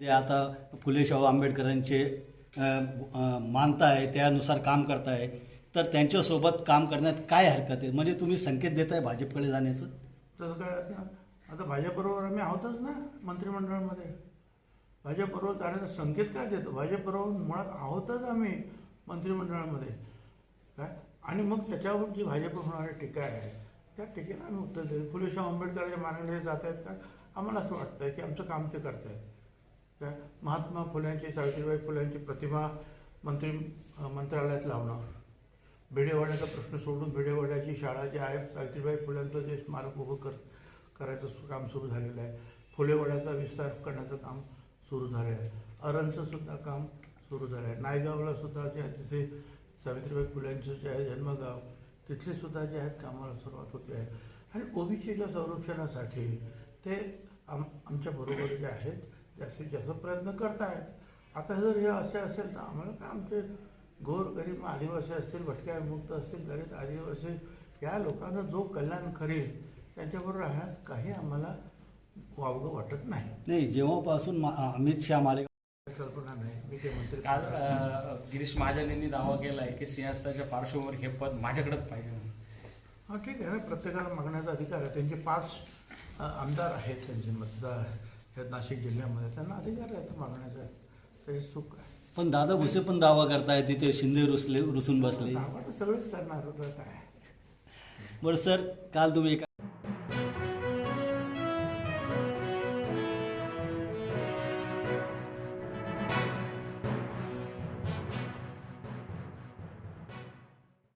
ते आता फुले शाहू आंबेडकरांचे मानताय त्यानुसार काम करताय. तर त्यांच्यासोबत काम करण्यात काय हरकत आहे? म्हणजे तुम्ही संकेत देताय भाजपकडे जाण्याचं? तसं काय आता भाजपबरोबर आम्ही आहोतच ना मंत्रिमंडळामध्ये. भाजपबरोबर जाण्याचा संकेत काय देतो? भाजपबरोबर मुळात आहोतच आम्ही मंत्रिमंडळामध्ये. काय? आणि मग त्याच्यावर जी भाजप होणारी टीका आहे त्या टीकेला आम्ही उत्तर देतो. फुले शाहू आंबेडकरांच्या मागणीला जात आहेत का? आम्हाला असं वाटतं की आमचं काम ते करत आहेत महात्मा फुल्यांची सावित्रीबाई फुल्यांची प्रतिमा मंत्री मंत्रालयात लावणं भिडेवाड्याचा प्रश्न सोडून भिडेवाड्याची शाळा जी आहे सावित्रीबाई फुल्यांचं जे स्मारक उभं कर करायचं काम सुरू झालेलं आहे. फुलेवाड्याचा विस्तार करण्याचं काम सुरू झालं आहे अरणचं सुद्धा काम सुरू झालं आहे नायगावला सुद्धा जे आहे तिथे सावित्रीबाई फुल्यांचं जे आहे जन्मगाव तिथले सुद्धा जे आहेत कामाला सुरुवात होते. आहे आणि ओबीसीच्या संरक्षणासाठी ते आम आमच्या बरोबर जे आहेत जास्तीत जास्त प्रयत्न करत आहेत आता जर हे असे असेल तर आम्हाला काय आमचे गोर गरीब आदिवासी असतील भटक्या विमुक्त असतील दलित आदिवासी या लोकांचा जो कल्याण करेल त्यांच्याबरोबर राहण्यात काही आम्हाला वावगं वाटत नाही. नाही जेव्हापासून मा- अमित शहा मालेगाव कल्पना नाही. मी ते मंत्री काल गिरीश महाजन यांनी दावा केलाय की सिंहस्थाच्या पार्श्वभूमीवर हे पद माझ्याकडेच पाहिजे म्हणून. हां ठीक आहे ना. प्रत्येकाला मागण्याचा अधिकार आहे. त्यांचे पाच आमदार आहेत त्यांचे मतदार आहेत नाशिक जिल्ह्यामध्ये. त्यांना अधिकार आहे तो मागण्याचा. त्याची चूक आहे. पण दादा भुसे पण दावा करताय तिथे शिंदे रुसले रुसून बसले. दावा तर सगळेच करणार होतं काय बरं सर काल तुम्ही एका